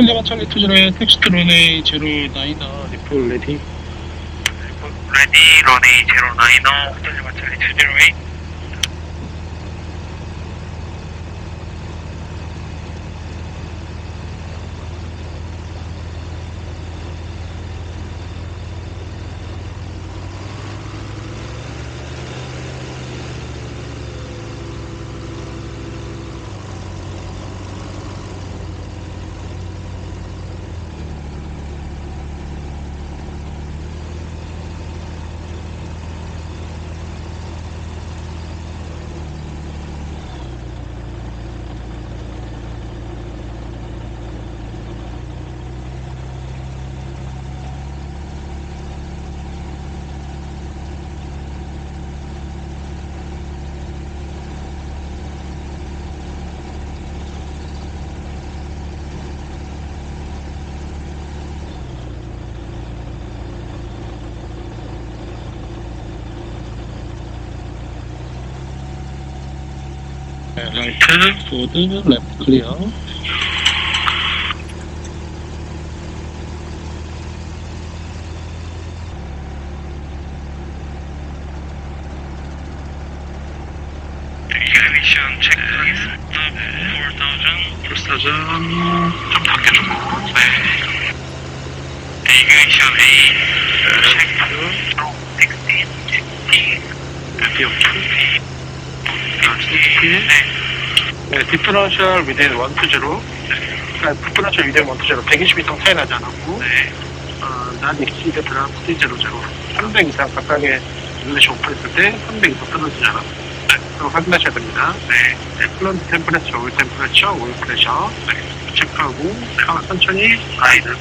개시. 아, 호텔 레바 찰리 투즈로의 텍스트 런웨이 제로 나이너 리플 레디 레디 런웨이 제로 나이너 호텔 마찰리 투제로웨이. 라이트 포드 랩 클리어 이그니션 체크하겠습니다. 4,000. 불사전 좀 당겨주고. 네. 이그니션 A. 체크. 16, 16. 에피오프 네. 네, 디퍼런셜 위덴 120 아, 디퍼런셜 위덴 120 120 이상 차이 나지 않았고 네. 어, 난 익시드 드라프트 제로 제로 300 이상 가까이 인글리시 오픈했을 때 300 이상 떨어지지 않았고 그거 확인하셔야 됩니다 네. 네, 플런트 템퍼레처, 올 템퍼레처, 올 프레셔 체크하고 차- 천천히 아이들.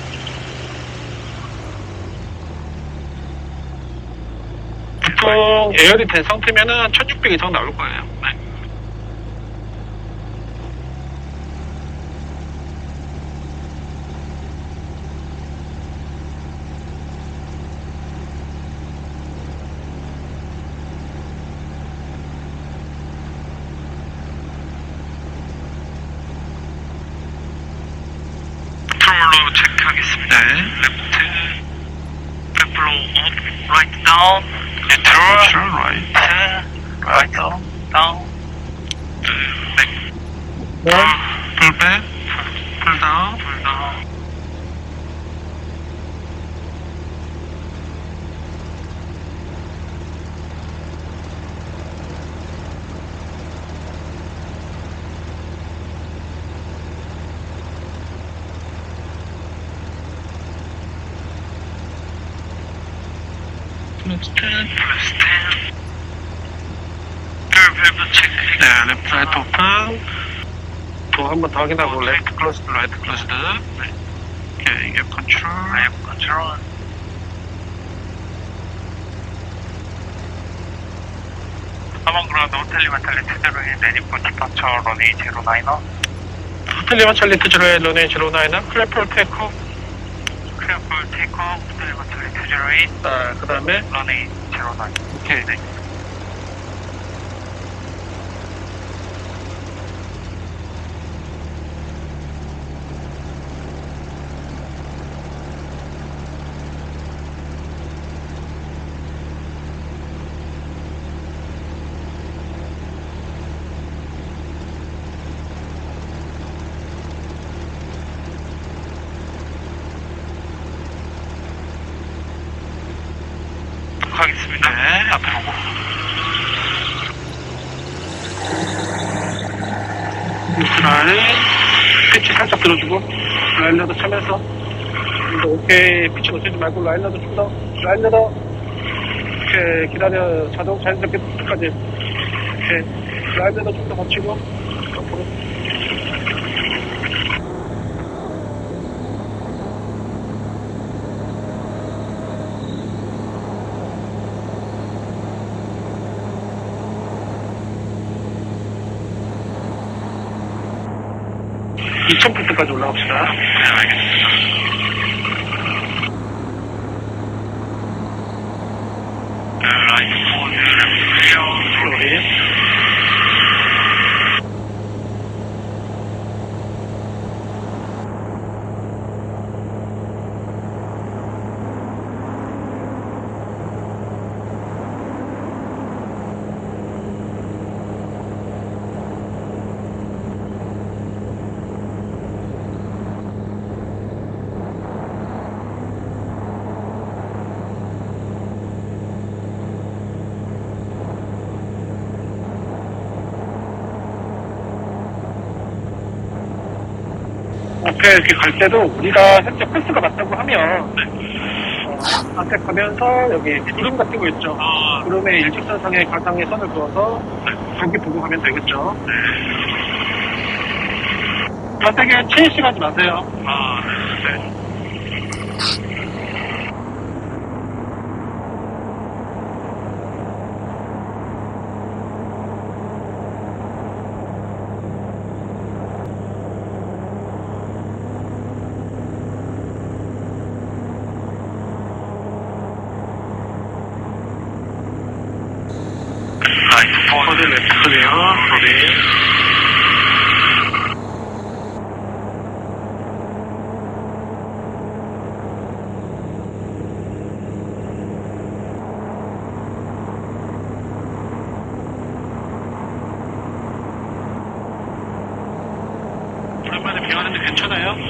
보통 에어리 된 상태면은 1600 이상 나올 거예요 네. 컨트롤로 체크 하겠습니다. 레프트. 레플로 업. 라이트 다운. 뉴트럴. 라이트. 라이트 다운. 백. 네. 풀백. 풀다운. 풀다운. 플러스 10 플러스 10. 벨브 체크. 네, 레프트 라이트 오픈 또 한 번 더 확인하고 레프트 클로스드 라이트 클로스드 네. 오케이, 이게 컨트롤 랩 컨트롤. 사망 그라운드 호텔리 마탈리 투제로의 레디포 디파처 런웨이 제로 나이너. 호텔리 마 찰리 투즈로의 런웨이 제로 나이너 클래플 테이크 크래플 테이크 호텔리 마탈리 투제로의 아, 그 다음에 런웨이 제로 나이너. 오케이 네. 하겠습니다. 네, 앞에 보고. 뉴트랄 피치 살짝 들어주고 라일러도 차면서. 오케이 피치 놓치지 말고 라일러도 좀더 라일러도 오케이 기다려 자동 자연스럽게 끝까지. 오케이. 라일러도 좀더 거치고. 앞으로 푸트까지 올라갑시다. 네, 알겠습니다. 라이트 포드 클리어. 플로리. 앞에 이렇게 갈 때도 우리가 현재 코스가 맞다고 하면 어, 앞에 가면서 여기 구름 같은 거 있죠. 아, 구름에 일직선상에 가상의 선을 그어서 거기 보고 가면 되겠죠. 더 세게 체이싱 하지 마세요. 아, 네. 라이트 포드 레프트네요. 네. 오랜만에 비 왔는데 괜찮아요?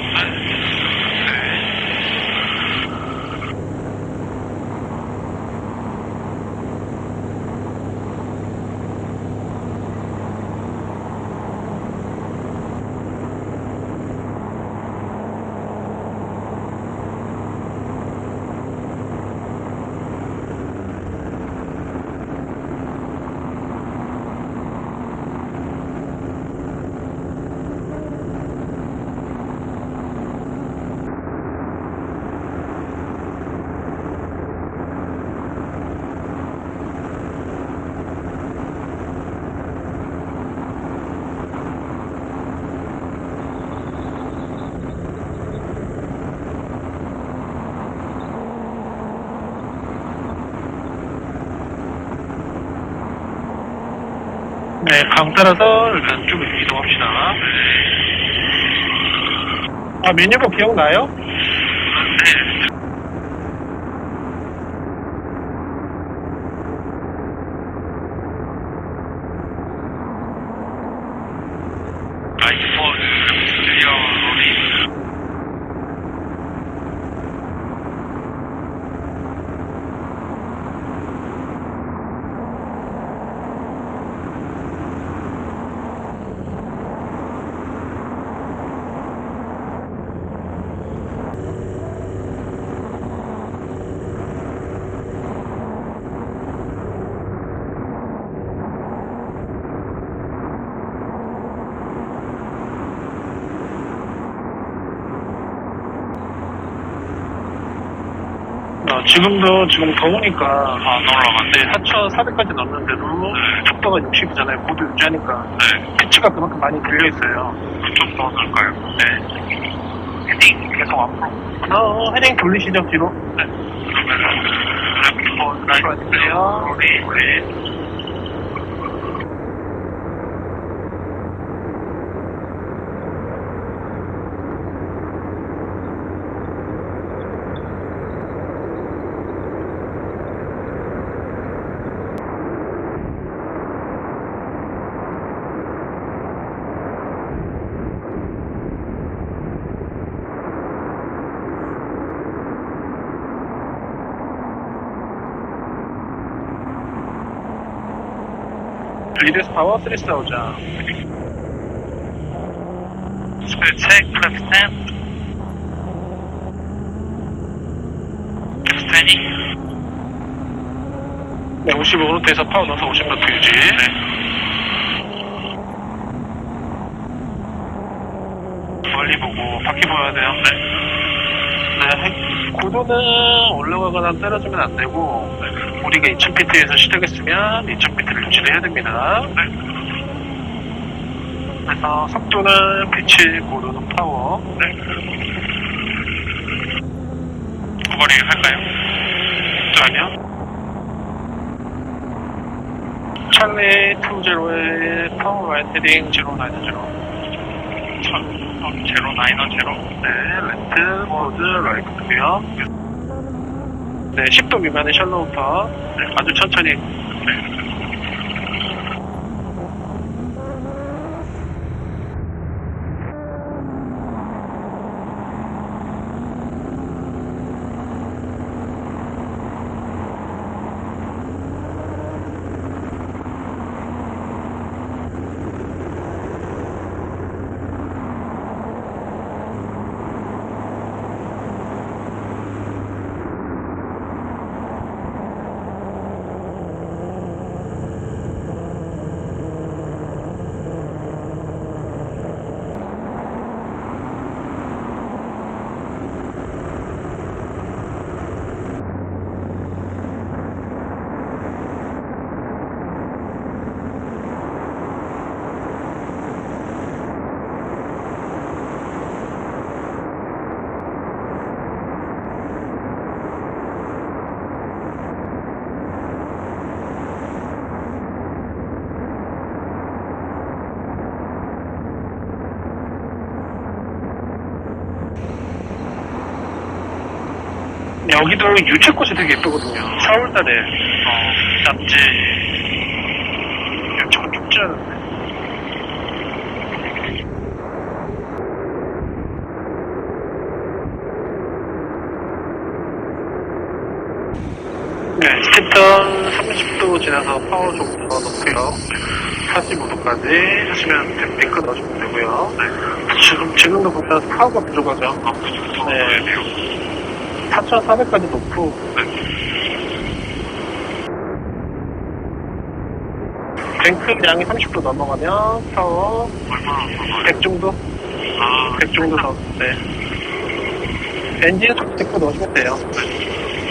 네, 강 따라서 일단 쭉 이동합시다. 아, 메뉴가 기억나요? 포드 레프트요. 로리. 어, 지금도 지금 더우니까 안 올라갔네. 네, 4,400까지 넘는데도 네. 속도가 60이잖아요. 고도 유지하니까 네. 피치가 그만큼 많이 들려 있어요. 좀 더 넣을까요? 네. 헤딩 계속 앞으로. 어, 헤딩 돌리시죠 뒤로. 네. 그러면 포드 라이트요. 로리. 네. 리드스 파워 3스타 오자. Speed check, flap stand. Standing. 네, 55노트에서 파워 넣어서 50노트 유지. 멀리 보고 바퀴 보여야 돼요. 네. 네, 해- 고도는 올라가거나 떨어지면 안 되고, 우리가 2000피트에서 시작했으면 2000 피트를 유지를 해야 됩니다. 네. 그래서 속도는 피치, 고도는 파워. 네. 구거리 할까요? 그러면 찰리 2제로의 파워 헤딩 090. 천, 제로 나이너 제로. 네, 레트, 보드, 라이트고요. 네, 10도 미만의 샬로우터. 네, 아주 천천히. 네. 여기도 유채꽃이 되게 예쁘거든요. 4월달에 어, 잡지. 저건 춥지 않은데. 네, 스텝던 30도 지나서 파워 조금 더 넣고요. 45도까지 하시면 뱅크 넣어주면 되고요. 네. 지금, 지금도 보면 파워가 부족하죠. 아, 부족해서 네. 넣어야 돼요. 4,400까지 놓고 뱅크 양이 30도 넘어가면 넣어야 100 정도? 아, 100 정도 더, 네. 엔진 속도 넣어주면 돼요.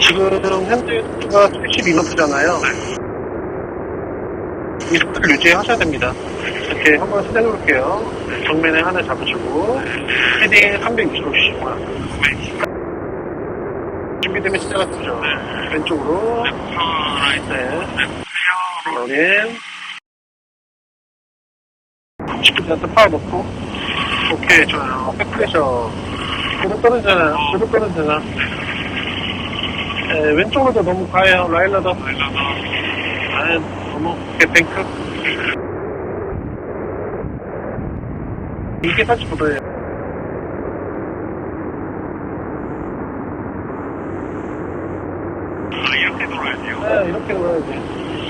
지금 현재 속도가 72노트잖아요. 이 속도를 유지하셔야 됩니다. 이렇게 한번 시작해 볼게요. 정면에 하나 잡으시고, 헤딩 320로 주시고요. 준비되면 시작하시죠. 왼쪽으로, 라이트, 네. 로린. 10분 파워 넣고. 오케이, 좋아요. 백프레셔. 그래도 떨어지잖아요. 그래도 떨어지잖아. 네, 왼쪽으로도 너무 가요. 라일러도. 라이트가 아, 너무, 오케이, 뱅크. 이게 45도예요. 아, 이렇게 돌아야 돼요. 네, 이렇게 넣어야지.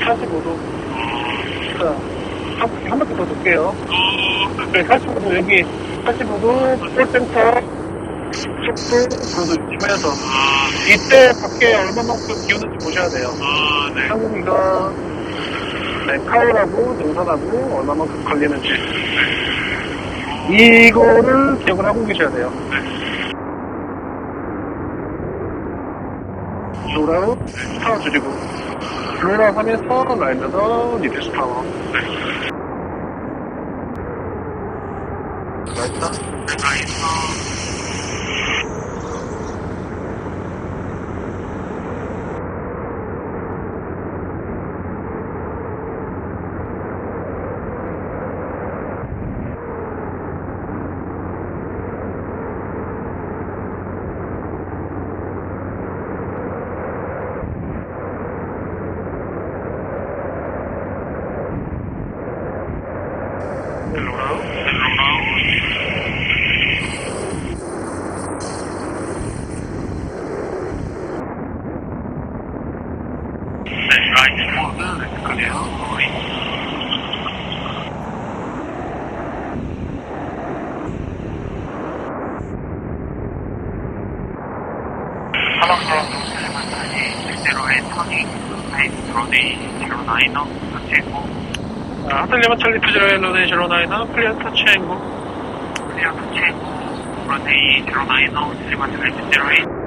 45도. 자, 한, 한 바퀴 더 돌게요. 네, 45도, 여기, 45도, 폴센터, 속도, 그래도 주면서. 이때 밖에 얼마만큼 기우는지 보셔야 돼요. 아, 네. 한국이가, 네, 카울하고 능선하고 얼마만큼 걸리는지. 이거를 기억을 하고 계셔야 돼요. 로라우, 파워 줄이고. 로라우 하면서 라이너더 리듀스 파워. 라이터. 라이트, 로라우. 네, 라이트 모드, 그래요. 사방그라운드 텔레마타니 실제로의 터닝 페이스 로디 제로 나이너 터치했고 아, 하틀리만 찰리 투지로의 로네이션 로나이너 클리어 터치 앵고. 클리어 터치했고 로디 제로 나이너 텔레마타니 실제로의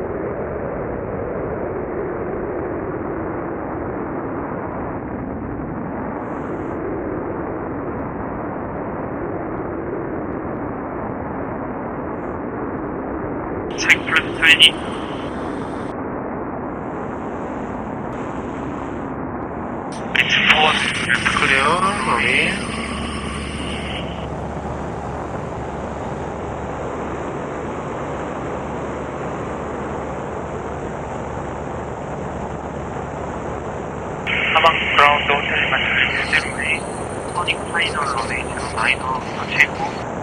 책플러스 20 비트 포원 그래요, 로니. 사방 그라운드 호텔 마찬가지 실제로의 터닝 파이널 로네이션 마이너 터치했고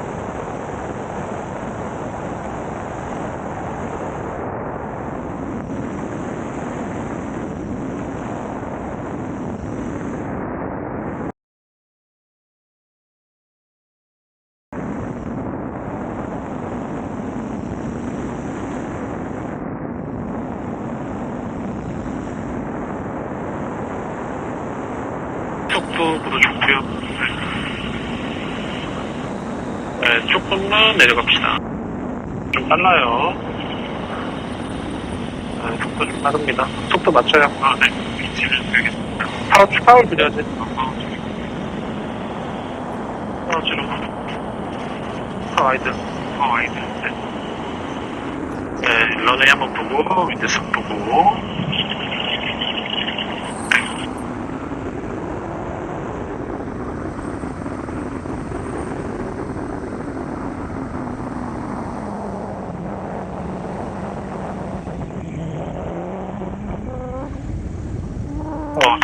속도도 좋고요. 네, 조금만 내려갑시다. 좀 빨라요. 네, 속도 좀 빠릅니다. 속도 맞춰요. 아, 네. 줄여야지. 어, 파워 줄여. 파워 와이드. 어, 아이들. 네. 네, 런웨이 한번 보고, 윈드석 보고.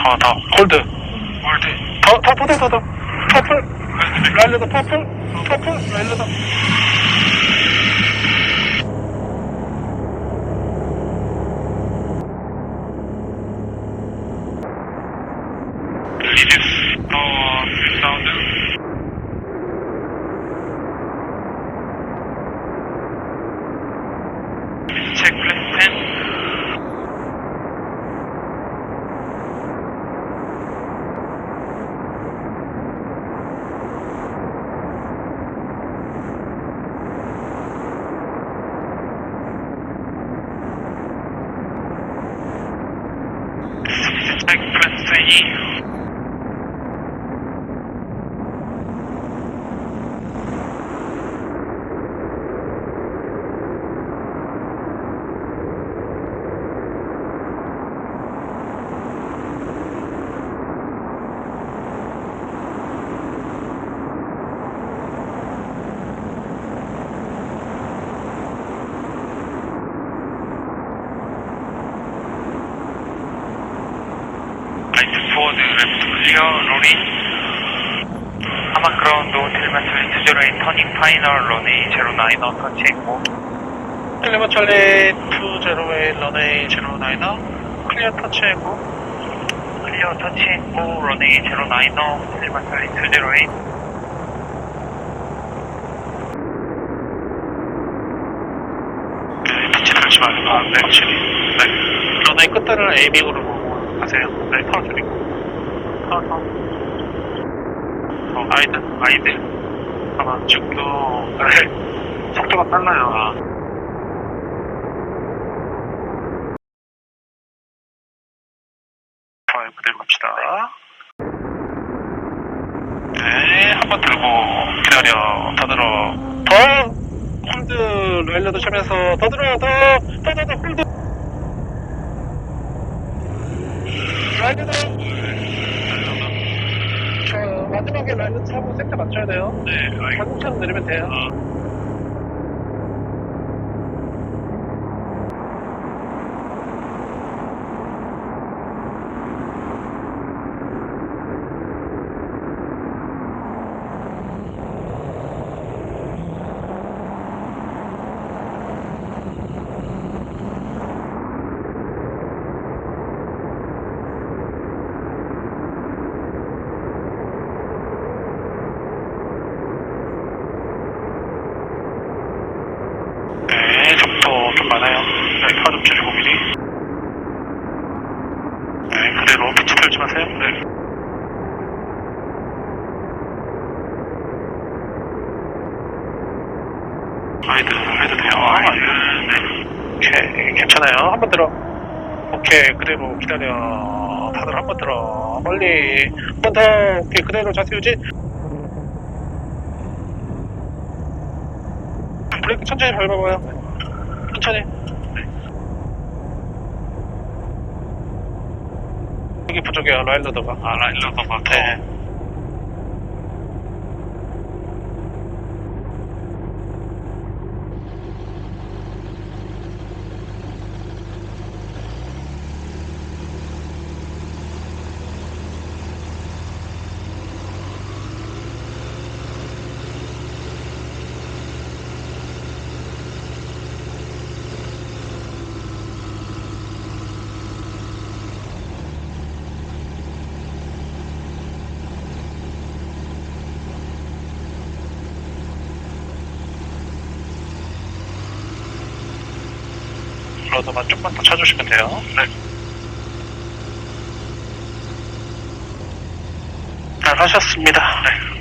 더, 더. 홀드. 홀드. 더, 더, 더, 더, 더, 더. 퍼플. 라일러더 퍼플. 퍼플. 라일러더. 리듀스 더 사운드. 체크 플랜 10. 체크 플랜 20. 라이트 포워드 레프트 클리어 로리 하마 그라운드 호텔 마찰리 투저레인 터닝 파이널 런웨이 제로 나이너 터치 했고 헬레마 찰리 208 런웨이 0나이너 클리어 터치했고. 클리어 터치 했고 런웨이 제로 나이너 호텔 마찰리 투저레인 네, 빛이 들지 말고. 아, 네, 확실히. 네. 런웨이 끝단을 에이밍으로 보고 가세요. 네, 파워 파워 어, 아이들 아이들 지금도 네, 속도가 빨라요 좋아요 그대로 갑시다 네, 한 번 들고 기다려. 더 들어. 더! 홀드 라일러도 차면서 더 들어, 더! 더, 더, 더, 홀드! 라일러도! 저, 마지막에 라일러 차고 센터 맞춰야 돼요. 네 한국차로 내리면 돼요. 네, 속도 좀 많아요. 네, 파좀 줄이고 미리. 네, 그대로 마세요. 네. 돼요. 네. 오케이, 괜찮아요. 한 번 들어. 오케이, 그대로 기다려. 다들 한 번 들어. 멀리. 한 번 더. 오케이, 그대로 자세 유지. 브레이크 천천히 밟아봐요. 천천히. 여기 부족해 네. 러더만 조금만 더 쳐주시면 돼요. 네. 잘 하셨습니다. 네.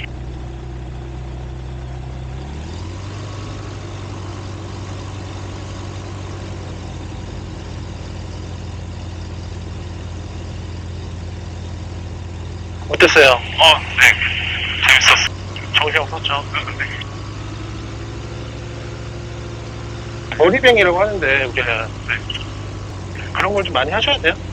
어땠어요? 어 네 재밌었어 정신 없었죠? 머리뱅이라고 하는데 우리는 그런 걸 좀 많이 하셔야 돼요. 네